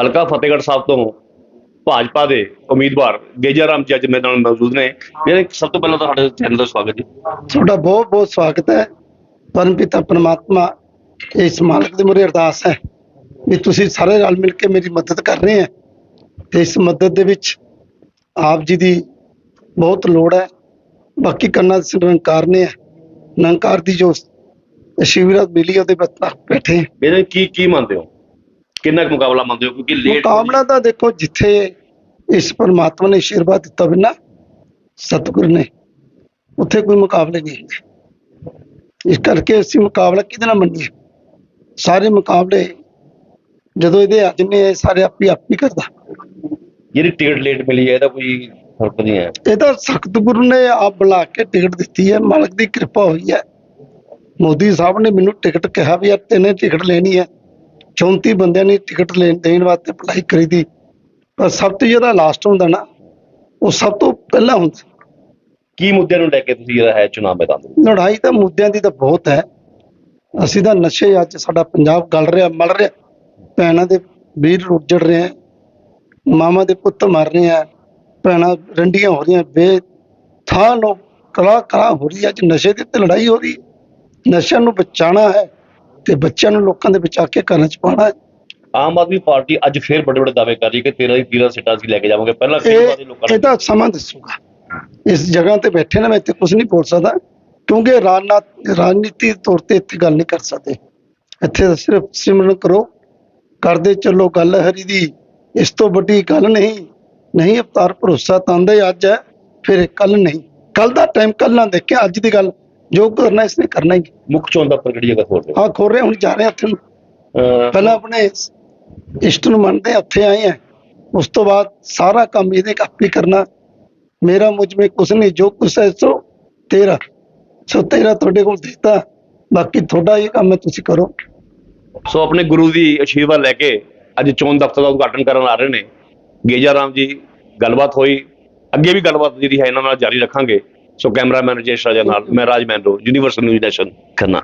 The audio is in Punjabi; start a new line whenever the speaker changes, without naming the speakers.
ਹਲਕਾ ਫਤਿਹਗੜ੍ਹ ਸਾਹਿਬ ਤੋਂ ਭਾਜਪਾ ਦੇ ਉਮੀਦਵਾਰ ਗੇਜਾ ਰਾਮ ਜੀ ਅੱਜ ਮੇਰੇ ਨਾਲ ਮੌਜੂਦ ਨੇ। ਜਿਹੜੇ ਸਭ ਤੋਂ ਪਹਿਲਾਂ ਤਾਂ ਸਾਡੇ ਚੈਨਲ ਦਾ ਸਵਾਗਤ ਜੀ।
ਤੁਹਾਡਾ ਬਹੁਤ ਬਹੁਤ ਸਵਾਗਤ ਹੈ। ਪਰਮ ਪਿਤਾ ਪਰਮਾਤਮਾ ਇਸ ਮਾਲਕ ਦੇ ਮੁਰੇ ਅਰਦਾਸ ਹੈ ਵੀ ਤੁਸੀਂ ਸਾਰੇ ਰਲ ਮਿਲ ਕੇ ਮੇਰੀ ਮਦਦ ਕਰ ਰਹੇ ਹੈ। ਤੇ ਇਸ ਮਦਦ ਦੇ ਵਿੱਚ ਆਪ ਜੀ ਦੀ ਬਹੁਤ ਲੋੜ ਹੈ। ਬਾਕੀ ਕਰਨਾ ਸਿਰ ਨਿਰੰਕਾਰ ਨੇ ਹੈ। ਨਿਰੰਕਾਰ ਦੀ ਜੋ ਸ਼ਿਵਰਾਤ ਮਿਲੀ ਉਹਦੇ ਬੱਤਾ ਬੈਠੇ।
ਇਹਦੇ ਕੀ ਕੀ ਮੰਨਦੇ ਹੋ? ਕਿੰਨਾ ਕੁ ਮੁਕਾਬਲਾ ਮੰਨਦੇ ਹੋ? ਕਿਉਂਕਿ ਲੇਟ
ਮੁਕਾਬਲਾ ਤਾਂ ਦੇਖੋ ਜਿੱਥੇ ਇਸ ਪਰਮਾਤਮਾ ਨੇ ਆਸ਼ੀਰਵਾਦ ਦਿੱਤਾ ਬਿਨਾ ਸਤਿਗੁਰ ਨੇ ਉੱਥੇ ਕੋਈ ਮੁਕਾਬਲੇ ਨਹੀਂ ਇਸ ਕਰਕੇ ਅਸੀਂ ਮੁਕਾਬਲਾ ਕਿਹਦੇ ਨਾਲ ਮੰਨੀਏ? ਸਾਰੇ ਮੁਕਾਬਲੇ ਜਦੋਂ ਇਹਦੇ ਅੱਜ ਨੇ ਸਾਰੇ ਆਪੀ ਆਪੀ ਕਰਦਾ।
ਜਿਹੜੀ ਟਿਕਟ ਲੇਟ ਮਿਲੀ ਹੈ ਇਹਦਾ ਕੋਈ ਫ਼ਰਕ ਨਹੀਂ ਹੈ।
ਇਹ ਤਾਂ ਸਖਤ ਗੁਰੂ ਨੇ ਆਪ ਬੁਲਾ ਕੇ ਟਿਕਟ ਦਿੱਤੀ ਹੈ ਮਾਲਕ ਦੀ ਕਿਰਪਾ ਹੋਈ ਹੈ। ਮੋਦੀ ਸਾਹਿਬ ਨੇ ਮੈਨੂੰ ਟਿਕਟ ਕਿਹਾ ਵੀ ਯਾਰ ਤੈਨੇ ਟਿਕਟ ਲੈਣੀ ਹੈ। 34 ਬੰਦਿਆਂ ਨੇ ਟਿਕਟ ਲੈਣ ਵਾਸਤੇ ਅਪਲਾਈ ਕਰੀ ਦੀ। ਪਰ ਸਭ ਤੋਂ ਜਿਹੜਾ ਲਾਸਟ ਹੁੰਦਾ ਨਾ ਉਹ ਸਭ ਤੋਂ ਪਹਿਲਾਂ ਹੁੰਦਾ।
ਕੀ ਮੁੱਦਿਆਂ ਨੂੰ ਲੈ ਕੇ ਤੁਸੀਂ ਜਿਹੜਾ ਹੈ ਚੁਣਾਵ ਮੈਦਾਨ?
ਲੜਾਈ ਤਾਂ ਮੁੱਦਿਆਂ ਦੀ ਤਾਂ ਬਹੁਤ ਹੈ। ਅਸੀਂ ਤਾਂ ਨਸ਼ੇ ਅੱਜ ਸਾਡਾ ਪੰਜਾਬ ਗਲ ਰਿਹਾ ਮਲ ਰਿਹਾ। ਭੈਣਾਂ ਦੇ ਵੀਰ ਉੱਜੜ ਰਹੇ ਆ ਮਾਮਾ ਦੇ ਪੁੱਤ ਮਰ ਰਹੇ ਆ ਭੈਣਾਂ ਰੰਡੀਆਂ ਹੋ ਰਹੀਆਂ ਬੇ ਥਾਂ ਲੋਕ ਕਲਾ ਕਲਾ ਹੋ ਰਹੀ ਹੈ ਅੱਜ ਨਸ਼ੇ ਦੇ ਉੱਤੇ ਲੜਾਈ ਹੋ ਰਹੀ। ਨਸ਼ਿਆਂ ਨੂੰ ਬਚਾਉਣਾ ਹੈ। ਤੇ ਬੱਚਿਆਂ ਨੂੰ ਲੋਕਾਂ ਦੇ ਬਚਾ ਕੇ ਘਰਾਂ ਚ ਪਾਉਣਾ ਹੈ।
ਆਮ ਆਦਮੀ ਪਾਰਟੀ ਅੱਜ ਫੇਰ ਵੱਡੇ ਵੱਡੇ ਦਾਅਵੇ ਕਰ ਰਹੀ ਹੈ ਕਿ 13 ਦੀ 13 ਸੀਟਾਂ ਅਸੀਂ ਲੈ ਕੇ ਜਾਵਾਂਗੇ। ਪਹਿਲਾਂ ਫਿਰ
ਇਹ
ਲੋਕਾਂ ਨੇ
ਇਹਦਾ ਸਮਾਂ ਦੱਸੂਗਾ। ਇਸ ਜਗ੍ਹਾ ਤੇ ਬੈਠੇ ਨਾ ਮੈਂ ਇੱਥੇ ਕੁਝ ਨਹੀਂ ਬੋਲ ਸਕਦਾ ਕਿਉਂਕਿ ਰਾਜਨਾਤ ਰਾਜਨੀਤੀ ਤੌਰ ਤੇ ਇੱਥੇ ਗੱਲ ਨਹੀਂ ਕਰ ਸਕਦੇ। ਇੱਥੇ ਤਾਂ ਸਿਰਫ ਸਿਮਰਨ ਕਰੋ ਕਰਦੇ ਚੱਲੋ ਗੱਲ ਹਰੀ ਦੀ। ਇਸ ਤੋਂ ਵੱਡੀ ਗੱਲ ਨਹੀਂ। ਨਹੀਂ ਅਵਤਾਰ ਭਰੋਸਾ ਤੰਦਾ ਹੀ ਅੱਜ ਹੈ ਫਿਰ ਕੱਲ ਨਹੀਂ। ਕੱਲ ਦਾ ਟਾਈਮ ਕੱਲ ਨਾ ਦੇਖਿਆ ਅੱਜ ਦੀ ਗੱਲ। ਜੋ ਕਰਨਾ ਇਸਨੇ ਕਰਨਾ ਹੀ।
ਮੁੱਖ ਚੋਣ ਦਾ ਕਿਹੜੀ ਜਗ੍ਹਾ ਖੋਲ ਰਹੇ।
ਆ ਖੋਲ ਰਹੇ ਹੁਣ ਜਾ ਰਹੇ ਹੱਥ ਨੂੰ।
ਹੋ
ਪਹਿਲਾਂ ਆਪਣੇ ਇਸ਼ਟ ਨੂੰ ਮੰਨਦੇ ਉੱਥੇ ਆਏ ਆ। ਉਸ ਤੋਂ ਬਾਅਦ ਸਾਰਾ ਕੰਮ ਇਹਦੇ ਕਾਪੀ ਕਰਨਾ। ਮੇਰਾ ਮੁਝ ਮੇ ਕੁਛ ਨਹੀਂ ਜੋ ਕੁਛ ਹੈ ਸੋ ਤੇਰਾ। ਸੋ ਤੇਰਾ ਤੁਹਾਡੇ ਕੋਲ ਦਿੱਤਾ। ਬਾਕੀ ਤੁਹਾਡਾ ਇਹ ਕੰਮ ਹੈ ਤੁਸੀਂ ਕਰੋ।
ਸੋ ਆਪਣੇ ਗੁਰੂ ਦੀ ਆਸ਼ੀਰਵਾਦ ਲੈ ਕੇ ਅੱਜ ਚੋਣ ਦਫ਼ਤਰ ਦਾ ਉਦਘਾਟਨ ਕਰਨ ਆ ਰਹੇ ਨੇ। ਗੇਜਾ ਰਾਮ ਜੀ ਗੱਲਬਾਤ ਹੋਈ। ਅੱਗੇ ਵੀ ਗੱਲਬਾਤ ਜਿਹੜੀ ਹੈ ਇਹਨਾਂ ਨਾਲ ਜਾਰੀ ਰੱਖਾਂਗੇ। ਸੋ ਕੈਮਰਾਮੈਨ ਰਜੇਸ਼ ਰਾਜਾ ਨਾਲ ਮੈਂ ਰਾਜ ਮੈਨਰੋ ਯੂਨੀਵਰਸਲ ਨਿਊਜ਼ ਨੈਸ਼ਨ ਖੰਨਾ।